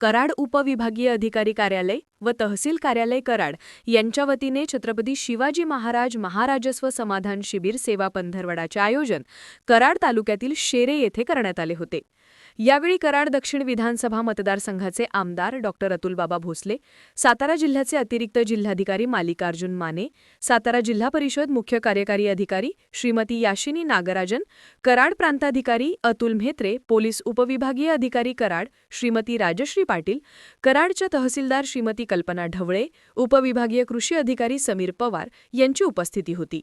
कराड उपविभागीय अधिकारी कार्यालय व तहसील कार्यालय कराड यांच्या वतीने छत्रपती शिवाजी महाराज महाराजस्व समाधान शिबिर सेवा पंधरवडाचे आयोजन कराड तालुक्यातील शेरे येथे करण्यात आले होते. यावेळी कराड दक्षिण विधानसभा मतदारसंघाचे आमदार डॉक्टर अतुलबाबा भोसले सातारा जिल्ह्याचे अतिरिक्त जिल्हाधिकारी मालिकार्जुन माने सातारा जिल्हा परिषद मुख्य कार्यकारी अधिकारी श्रीमती याशिनी नागराजन कराड प्रांताधिकारी अतुल म्हेत्रे पोलीस उपविभागीय अधिकारी कराड श्रीमती राजश्री पाटील कराडच्या तहसीलदार श्रीमती कल्पना ढवळे उपविभागीय कृषी अधिकारी समीर पवार यांची उपस्थिती होती.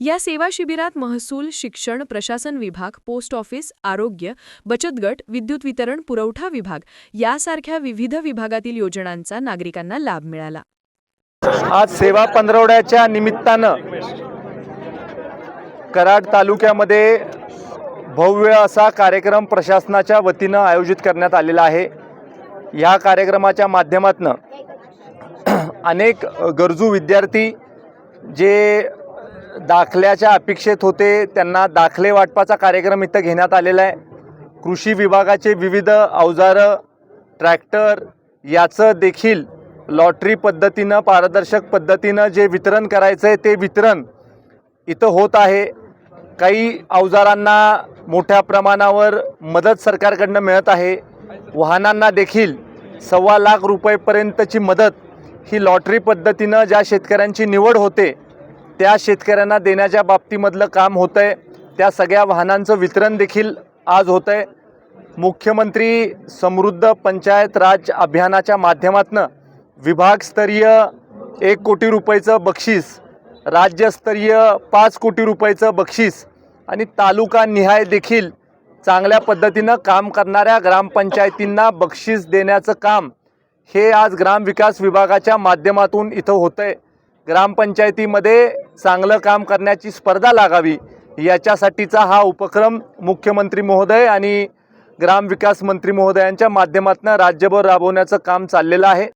या सेवा शिबिरात महसूल शिक्षण प्रशासन विभाग पोस्ट ऑफिस आरोग्य बचत गट विद्युत वितरण पुरवठा विभाग यासारख्या विविध विभागातील योजनांचा नागरिकांना लाभ मिळाला. आज सेवा पंधरवड्याच्या निमित्तानं कराड तालुक्यामध्ये भव्य असा कार्यक्रम प्रशासनाच्या वतीनं आयोजित करण्यात आलेला आहे. ह्या कार्यक्रमाच्या माध्यमातून अनेक गरजू विद्यार्थी जे दाखल्याच्या अपेक्षेत होते त्यांना दाखले वाटपाचा कार्यक्रम इथं घेण्यात आलेला आहे. कृषी विभागाचे विविध अवजारं ट्रॅक्टर याचं देखील लॉटरी पद्धतीनं पारदर्शक पद्धतीनं जे वितरण करायचं आहे ते वितरण इथं होत आहे. काही अवजारांना मोठ्या प्रमाणावर मदत सरकारकडनं मिळत आहे. वाहनांना देखील सव्वा लाख रुपयेपर्यंतची मदत ही लॉटरी पद्धतीनं ज्या शेतकऱ्यांची निवड होते त्या शेतकऱ्यांना देण्याच्या बाबतीमधलं काम होतं आहे त्या सगळ्या वाहनांचं वितरण देखील आज होतं आहे मुख्यमंत्री समृद्ध पंचायत राज अभियानाच्या माध्यमातून विभागस्तरीय एक कोटी रुपयेचं बक्षीस राज्यस्तरीय पाच कोटी रुपयेचं बक्षीस आणि तालुका निहाय देखील चांगल्या पद्धतीनं काम करणाऱ्या ग्रामपंचायतींना बक्षीस देण्याचं काम हे आज ग्रामविकास विभागाच्या माध्यमातून इथं होतं आहे ग्रामपंचायतीमध्ये चांगलं काम करण्याची स्पर्धा लागावी याच्यासाठीचा हा उपक्रम मुख्यमंत्री महोदय आणि ग्रामविकास मंत्री महोदयांच्या माध्यमातून राज्यभर राबवण्याचं काम चाललेलं आहे.